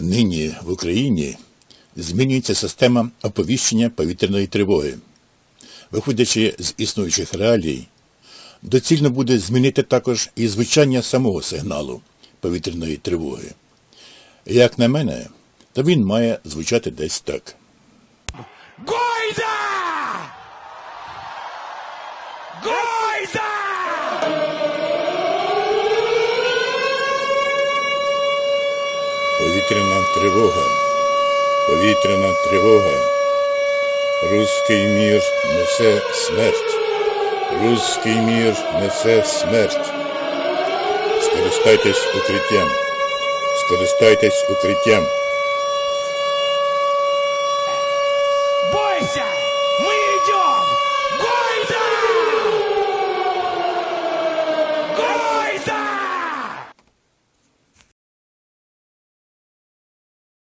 Нині в Україні змінюється система оповіщення повітряної тривоги. Виходячи з існуючих реалій, доцільно буде змінити також і звучання самого сигналу повітряної тривоги. Як на мене, то він має звучати десь так. Гойда! Гойда! Повітряна тривога. Повітряна тривога. Руський мір несе смерть. Руський мір несе смерть. Скористайтесь укриттям. Скористайтесь укриттям. Бойся!